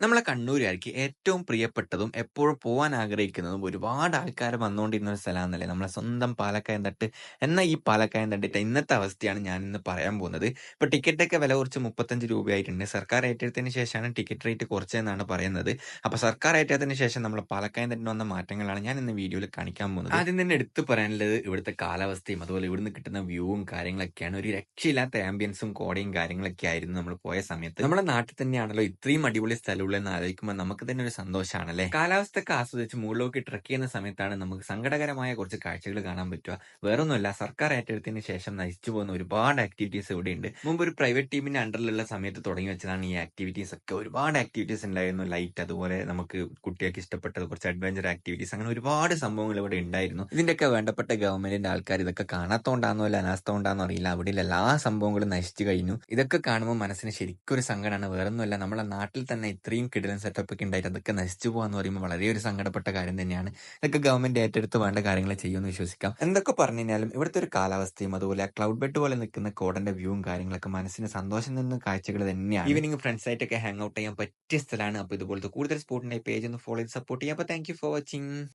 നമ്മളെ കണ്ണൂരുകാർക്ക് ഏറ്റവും പ്രിയപ്പെട്ടതും എപ്പോഴും പോകാൻ ആഗ്രഹിക്കുന്നതും ഒരുപാട് ആൾക്കാർ വന്നുകൊണ്ടിരുന്ന ഒരു സ്ഥലമാണെന്നല്ലേ നമ്മളെ സ്വന്തം പാലക്കയം തട്ട്. എന്ന ഈ പാലക്കയം തട്ടിട്ട് ഇന്നത്തെ അവസ്ഥയാണ് ഞാൻ ഇന്ന് പറയാൻ പോകുന്നത്. ഇപ്പൊ ടിക്കറ്റൊക്കെ വില കുറച്ച് മുപ്പത്തഞ്ച് രൂപയായിട്ടുണ്ട്. സർക്കാർ ഏറ്റെടുത്തതിന് ശേഷമാണ് ടിക്കറ്റ് റേറ്റ് കുറച്ചതെന്നാണ് പറയുന്നത്. അപ്പൊ സർക്കാർ ഏറ്റെടുത്തതിന് ശേഷം നമ്മൾ പാലക്കയം തട്ടിന് വന്ന മാറ്റങ്ങളാണ് ഞാൻ ഇന്ന് വീഡിയോയിൽ കാണിക്കാൻ പോകുന്നത്. ആദ്യം തന്നെ എടുത്തു പറയാനുള്ളത് ഇവിടുത്തെ കാലാവസ്ഥയും അതുപോലെ ഇവിടുന്ന് കിട്ടുന്ന വ്യൂവും കാര്യങ്ങളൊക്കെയാണ്. ഒരു രക്ഷയില്ലാത്ത ആംബിയൻസും കോടയും കാര്യങ്ങളൊക്കെ ആയിരുന്നു നമ്മൾ പോയ സമയത്ത്. നമ്മുടെ നാട്ടിൽ തന്നെയാണല്ലോ ഇത്രയും അടിപൊളി സ്ഥലമുള്ളതെന്ന് ആലോചിക്കുമ്പോൾ നമുക്ക് തന്നെ ഒരു സന്തോഷമാണല്ലേ കാലാവസ്ഥയൊക്കെ ആസ്വദിച്ച് മുകളിലേക്ക് ട്രക്ക് ചെയ്യുന്ന സമയത്താണ് നമുക്ക് സങ്കടകരമായ കുറച്ച് കാഴ്ചകൾ കാണാൻ പറ്റുക. വേറൊന്നുമല്ല സർക്കാർ ഏറ്റെടുത്തതിന് ശേഷം നശിച്ചു പോകുന്ന ഒരുപാട് ആക്ടിവിറ്റീസ് ഇവിടെ ഉണ്ട് മുമ്പ് ഒരു പ്രൈവറ്റ് ടീമിന്റെ അണ്ടറിലുള്ള സമയത്ത് തുടങ്ങി വെച്ചതാണ് ഈ ആക്ടിവിറ്റീസ് ഒക്കെ. ഒരുപാട് ആക്ടിവിറ്റീസ് ഉണ്ടായിരുന്നു. ലൈറ്റ് അതുപോലെ നമുക്ക് കുട്ടികൾക്ക് ഇഷ്ടപ്പെട്ടത് കുറച്ച് അഡ്വഞ്ചർ ആക്ടിവിറ്റീസ് അങ്ങനെ ഒരുപാട് സംഭവങ്ങൾ ഇവിടെ ഉണ്ടായിരുന്നു. ഇതിന്റെയൊക്കെ വേണ്ടപ്പെട്ട ഗവൺമെന്റിന്റെ ആൾക്കാർ ഇതൊക്കെ കാണാത്തോണ്ടാന്നോ അല്ല അനാസ്ഥോണ്ടാന്നോ അറിയില്ല. അവിടെ എല്ലാ സംഭവങ്ങളും നശിച്ചു കഴിഞ്ഞു. ഇതൊക്കെ കാണുമ്പോൾ മനസ്സിന് ശരിക്കും ഒരു സങ്കടമാണ്. വേറൊന്നുമല്ല നമ്മളെ നാട്ടിൽ തന്നെ ഇത്രയും കിടിലൻ സെറ്റപ്പ് ഒക്കെ ഉണ്ടായിട്ട് അതൊക്കെ നശിച്ചു പോകാന്ന് പറയുമ്പോൾ വളരെ ഒരു സങ്കടപ്പെട്ട കാര്യം തന്നെയാണ്. ഇതൊക്കെ ഗവൺമെന്റ് ഏറ്റെടുത്ത് വേണ്ട കാര്യങ്ങൾ ചെയ്യുമെന്ന് വിശ്വസിക്കാം. എന്തൊക്കെ പറഞ്ഞു കഴിഞ്ഞാലും ഇവിടുത്തെ ഒരു കാലാവസ്ഥയും അതുപോലെ ക്ലൗഡ് ബെഡ് പോലെ നിൽക്കുന്ന കോടന്റെ വ്യൂവും കാര്യങ്ങളൊക്കെ മനസ്സിന് സന്തോഷം നിന്ന കാഴ്ചകൾ തന്നെയാണ്. ഈവനിങ് ഫ്രണ്ട്സ് ആയിട്ടൊക്കെ ഹാങ് ഔട്ട് ചെയ്യാൻ പറ്റിയ സ്ഥലമാണ്. അപ്പോൾ ഇതുപോലത്തെ കൂടുതൽ സ്പോർട്ടിന്റെ പേജ് ഒന്ന് ഫോളോ ചെയ്ത് സപ്പോർട്ട് ചെയ്യാം. അപ്പോൾ താങ്ക് ഫോർ വാച്ചിങ്